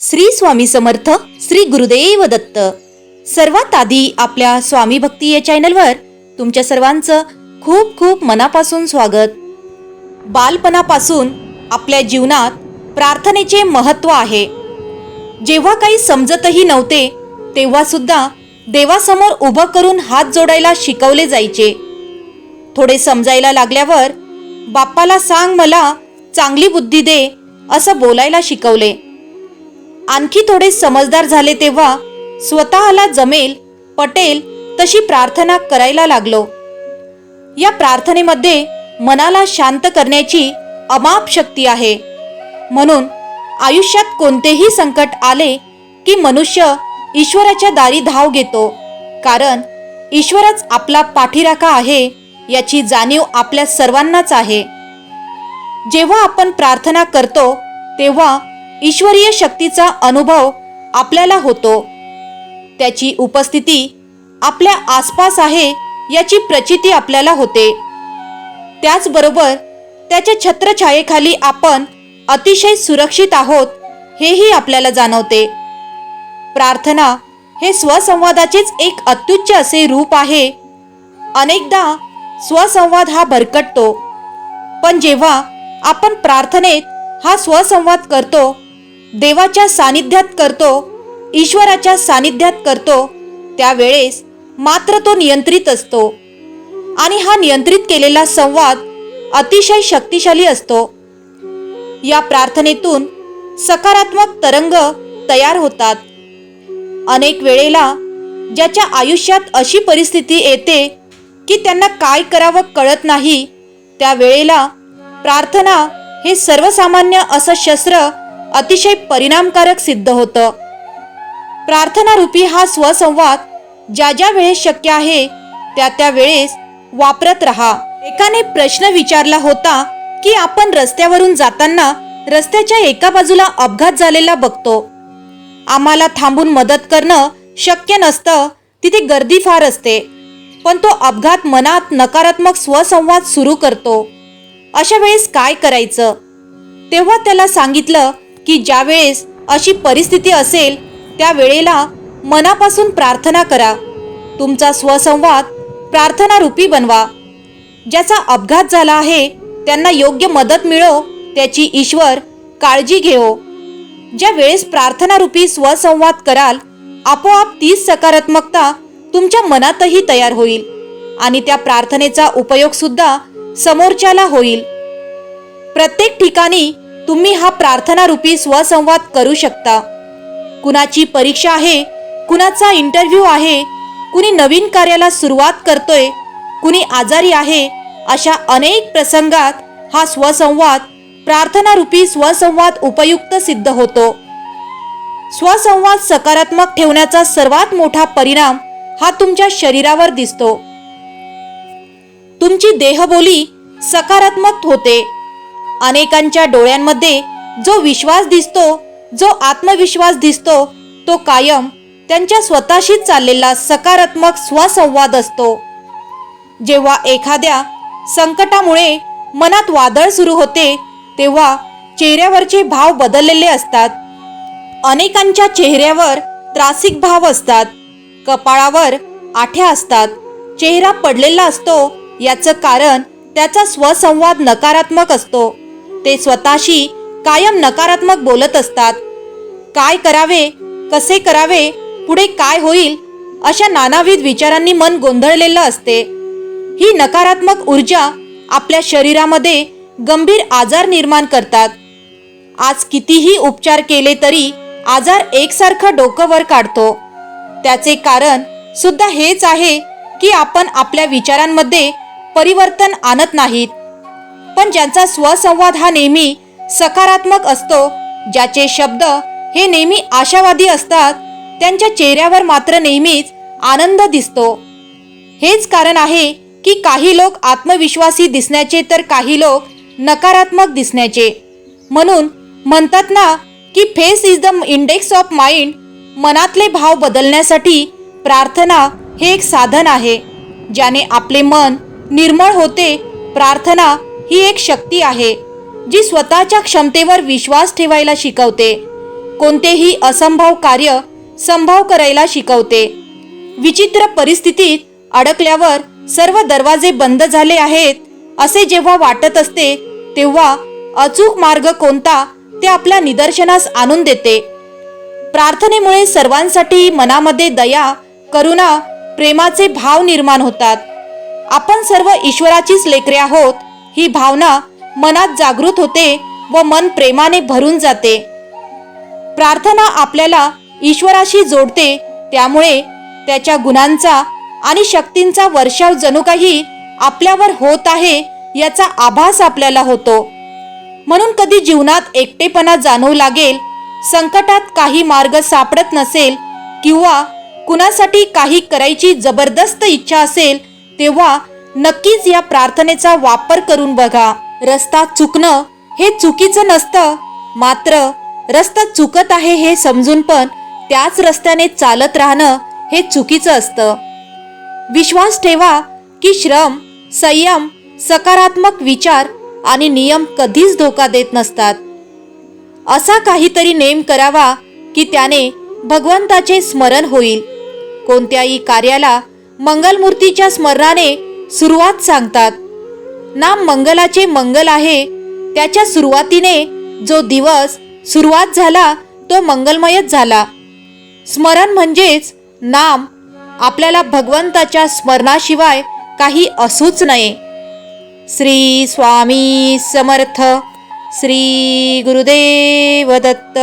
श्री स्वामी समर्थ श्री गुरुदेव दत्त. सर्वात आधी आपल्या स्वामी भक्ती या चॅनलवर तुमच्या सर्वांचं खूप खूप मनापासून स्वागत. बालपणापासून आपल्या जीवनात प्रार्थनेचे महत्त्व आहे. जेव्हा काही समजतही नव्हते तेव्हा सुद्धा देवासमोर उभं करून हात जोडायला शिकवले जायचे. थोडे समजायला लागल्यावर बाप्पाला सांग मला चांगली बुद्धी दे असं बोलायला शिकवले. आणखी थोडे समजदार झाले तेव्हा स्वतःला जमेल पटेल तशी प्रार्थना करायला लागलो. या प्रार्थनेमध्ये मनाला शांत करण्याची अमाप शक्ती आहे. म्हणून आयुष्यात कोणतेही संकट आले की मनुष्य ईश्वराच्या दारी धाव घेतो कारण ईश्वरच आपला पाठीराखा आहे याची जाणीव आपल्या सर्वांनाच आहे. जेव्हा आपण प्रार्थना करतो तेव्हा ईश्वरीय शक्तीचा अनुभव आपल्याला होतो. त्याची उपस्थिती आपल्या आसपास आहे याची प्रचिती आपल्याला होते. त्याचबरोबर त्याच्या छत्रछायेखाली आपण अतिशय सुरक्षित आहोत हेही आपल्याला जाणवते. प्रार्थना हे स्वसंवादाचेच एक अत्युच्च असे रूप आहे. अनेकदा स्वसंवाद हा भरकटतो. पण जेव्हा आपण प्रार्थनेत हा स्वसंवाद करतो देवाच्या सानिध्यात करतो ईश्वराच्या सानिध्यात करतो त्यावेळेस मात्र तो नियंत्रित असतो. आणि हा नियंत्रित केलेला संवाद अतिशय शक्तिशाली असतो. या प्रार्थनेतून सकारात्मक तरंग तयार होतात. अनेक वेळेला ज्याच्या आयुष्यात अशी परिस्थिती येते की त्यांना काय करावं कळत नाही त्या वेळेला प्रार्थना हे सर्वसामान्य असं शस्त्र अतिशय परिणामकारक सिद्ध होतं. प्रार्थनारूपी हा स्वसंवाद ज्या ज्या वेळेस शक्य आहे त्या त्या वेळेस वापरत राहा. एकाने प्रश्न विचारला होता की आपण रस्त्यावरून जाताना रस्त्याच्या एका बाजूला अपघात झालेला बघतो. आम्हाला थांबून मदत करणं शक्य नसतं तिथे गर्दी फार असते. पण तो अपघात मनात नकारात्मक स्वसंवाद सुरू करतो. अशा वेळेस काय करायचं? तेव्हा त्याला सांगितलं की ज्यावेळेस अशी परिस्थिती असेल त्या वेळेला मनापासून प्रार्थना करा. तुमचा स्वसंवाद प्रार्थनारूपी बनवा. ज्याचा अपघात झाला आहे त्यांना योग्य मदत मिळो त्याची ईश्वर काळजी घेओ. ज्या वेळेस प्रार्थनारूपी स्वसंवाद कराल आपोआप तीच सकारात्मकता तुमच्या मनातही तयार होईल आणि त्या प्रार्थनेचा उपयोग सुद्धा समोरच्याला होईल. प्रत्येक ठिकाणी तुम्ही हा प्रार्थनारूपी स्वसंवाद करू शकता. कुणाची परीक्षा आहे कुणाचा इंटरव्ह्यू आहे कुणी नवीन कार्याला सुरुवात करतोय कुणी आजारी आहे अशा अनेक प्रसंगात हा स्वसंवाद प्रार्थनारूपी स्वसंवाद उपयुक्त सिद्ध होतो. स्वसंवाद सकारात्मक ठेवण्याचा सर्वात मोठा परिणाम हा तुमच्या शरीरावर दिसतो. तुमची देहबोली सकारात्मक होते. अनेकांच्या डोळ्यांमध्ये जो विश्वास दिसतो जो आत्मविश्वास दिसतो तो कायम त्यांच्या स्वतःशीच चाललेला सकारात्मक स्वसंवाद असतो. जेव्हा एखाद्या संकटामुळे मनात वादळ सुरू होते तेव्हा चेहऱ्यावरचे भाव बदललेले असतात. अनेकांच्या चेहऱ्यावर त्रासिक भाव असतात. कपाळावर आठ्या असतात. चेहरा पडलेला असतो याचं कारण त्याचा स्वसंवाद नकारात्मक असतो. ते स्वतःशी कायम नकारात्मक बोलत असतात. काय करावे कसे करावे पुढे काय होईल अशा नानाविध विचारांनी मन गोंधळलेलं असते. ही नकारात्मक ऊर्जा आपल्या शरीरामध्ये गंभीर आजार निर्माण करतात. आज कितीही उपचार केले तरी आजार एकसारखं डोकं वर काढतो. त्याचे कारण सुद्धा हेच आहे की आपण आपल्या विचारांमध्ये परिवर्तन आणत नाहीत. पण ज्यांचा स्वसंवाद हा नेहमी सकारात्मक असतो ज्याचे शब्द हे नेहमी आशावादी असतात त्यांच्या चेहऱ्यावर मात्र नेहमीच आनंद दिसतो. हेच कारण आहे की काही लोक आत्मविश्वासी दिसण्याचे तर काही लोक नकारात्मक दिसण्याचे. म्हणून म्हणतात ना की face is the index of mind मनातले भाव बदलण्यासाठी प्रार्थना हे एक साधन आहे ज्याने आपले मन निर्मळ होते प्रार्थना ही एक शक्ती आहे जी स्वतःच्या क्षमतेवर विश्वास ठेवायला शिकवते. कोणतेही असंभव कार्य संभव करायला शिकवते. विचित्र परिस्थितीत अडकल्यावर सर्व दरवाजे बंद झाले आहेत असे जेव्हा वाटत असते तेव्हा अचूक मार्ग कोणता ते आपल्या निदर्शनास आणून देते. प्रार्थनेमुळे सर्वांसाठी मनामध्ये दया करुणा प्रेमाचे भाव निर्माण होतात. आपण सर्व ईश्वराचीच लेकरे आहोत ही भावना मनात जागृत होते व मन प्रेमाने भरून जाते. प्रार्थना आपल्याला ईश्वराशी जोडते त्यामुळे त्याच्या गुणांचा आणि शक्तींचा वर्षाव जणू काही आपल्यावर होत आहे याचा आभास आपल्याला होतो. म्हणून कधी जीवनात एकटेपणा जाणवू लागेल संकटात काही मार्ग सापडत नसेल किंवा कुणासाठी काही करायची जबरदस्त इच्छा असेल तेव्हा नक्कीच या प्रार्थनेचा वापर करून बघा. रस्ता चुकणं हे चुकीचं नसतं. मात्र रस्ता चुकत आहे हे समजून पण त्याच रस्त्याने चालत राहणं हे चुकीचं असतं. विश्वास ठेवा की श्रम संयम सकारात्मक विचार आणि नियम कधीच धोका देत नसतात. असा काहीतरी नेम करावा की त्याने भगवंताचे स्मरण होईल. कोणत्याही कार्याला मंगलमूर्तीच्या स्मरणाने सुरुवात सांगतात. नाम मंगलाचे मंगल आहे. त्याच्या सुरुवातीने जो दिवस सुरुवात झाला तो मंगलमयच झाला. स्मरण म्हणजेच नाम आपल्याला भगवंताच्या स्मरणाशिवाय काही असूच नये. श्री स्वामी समर्थ श्री गुरुदेव दत्त.